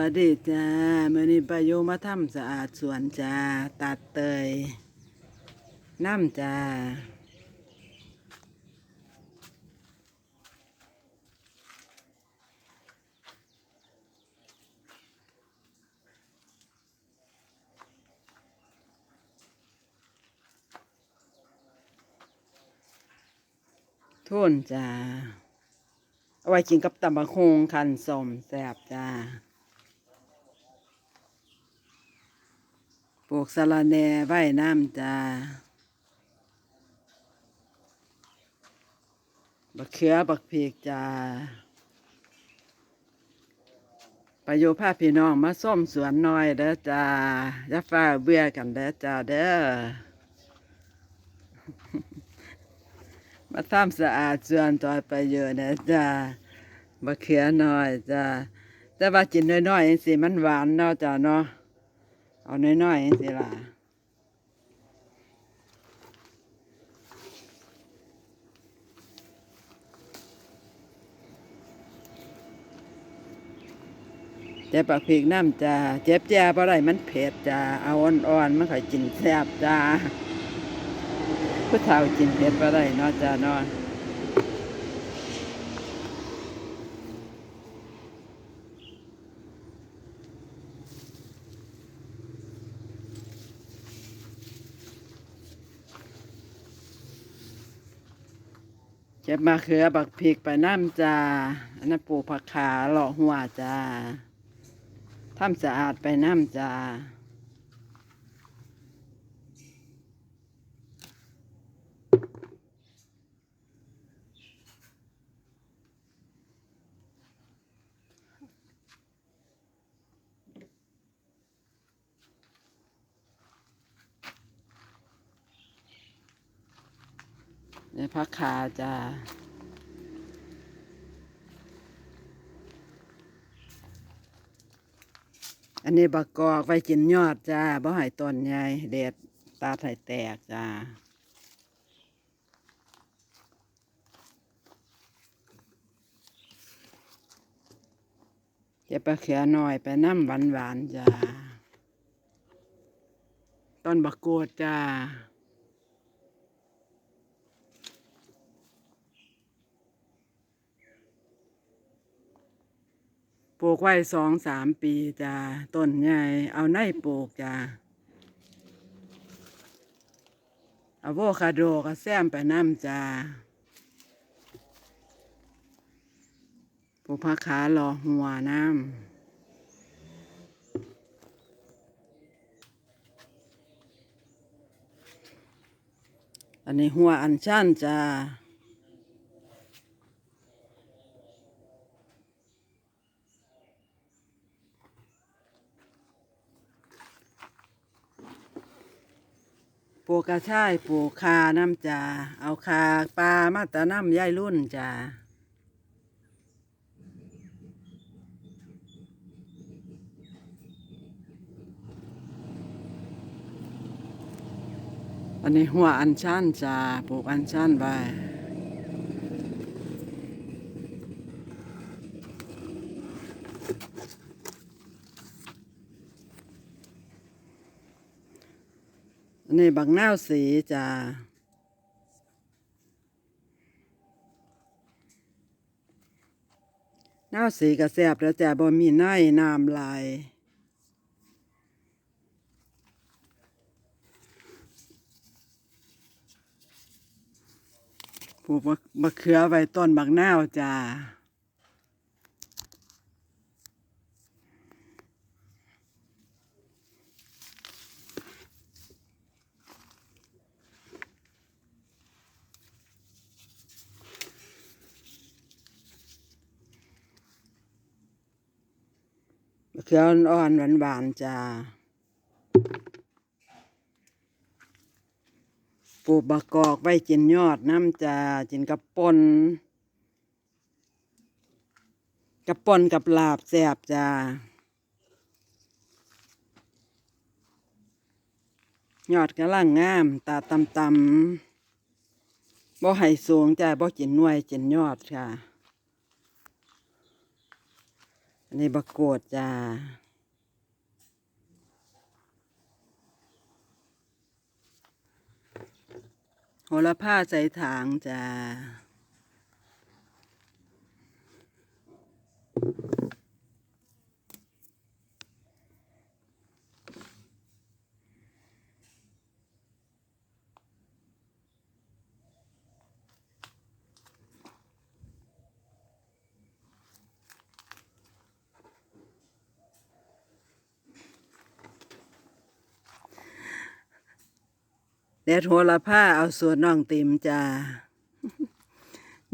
วัสดีจ้ามื่อนี้ประโยมาทำสะอาดสวนจ้า ตัดเตยน้ำจ้าทุ่นจ้า เอาไว้กินกับตำบักฮงคันสมแซ่บจ้า ลูกสะระแหน่ไว้น้ำจ้าบักเขือบักพีกจ้าประโยชน์พาพพี่น้องมาส้มสวนน้อยเด้อจ้าอย่าฟ้าเบื่อกันเด้อจ้าเด้อ มาทำสะอาดสวนต่อประโยชน์นะจ้าบักเขือน้อยจ้าแต่ว่ากินน้อยๆเองสิมันหวานเนาะจ้าเนาะ เอาน้อยๆเองสิล่ะเจ็บปากพีกน้ำจ้าเจ็บแจ้บ่ได้มันเผ็ดจ้าเอาอ่อนๆมันค่อยกินแซ่บจ้าผู้เฒ่ากินเผ็ดบ่ได้เนาะจ้าเนาะ เจ็บมาเขือบักพริกไปน้ำจ้าอันนั้นปลูกผักขาหล่อหัวจ้าทำสะอาดไปน้ำจ้า ในผักขาจ้าอันนี้บักกอกไว้กินยอดจ้าบ่ให้ต้นใหญ่เด็ดตาไถ่แตกจ้าเก็บปลาเขือหน่อยไปน้ำหวานหวานๆจ้าต้นบักโกดจ้า ลูกไว้สองสามปีจ้าต้นใหญ่เอาในปลูกจ้าอะโวคาโดก็แซมไปน้ำจ้าปลูกผักขาหล่อหัวน้ำอันนี้หัวอันชันจ้า ปลูกกระชายปลูกคาน้ำจ้าเอาคาปลามาตะน้ำย่ายรุ่นจ้าอันนี้หัวอันชันจ้าปลูกอันชันไว้ นนี้บักนาวสีจ้าหน้าวสีกระแสบแล้วจ้าบ่มีไน้น้ำลายปลูกบักบักเขือไว้ต้นบักนาวจ้า กเขืออ่อนๆหวานๆจ้าปลูกบักอกไว้กินยอดน้ำจ้ากินกับปนกับปนกับลาบแซบจ้ายอดกระล่างงาม ตาตำตำบ่ให้สูงจ้าบ่กินหน่วยกินยอดค่ะ อั นี่บักโกดจ้าโหระพาใส่ถางจ้า แดดโหระผ้าเอาส่วนน้องติมจ้า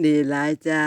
ดีหลายจ้า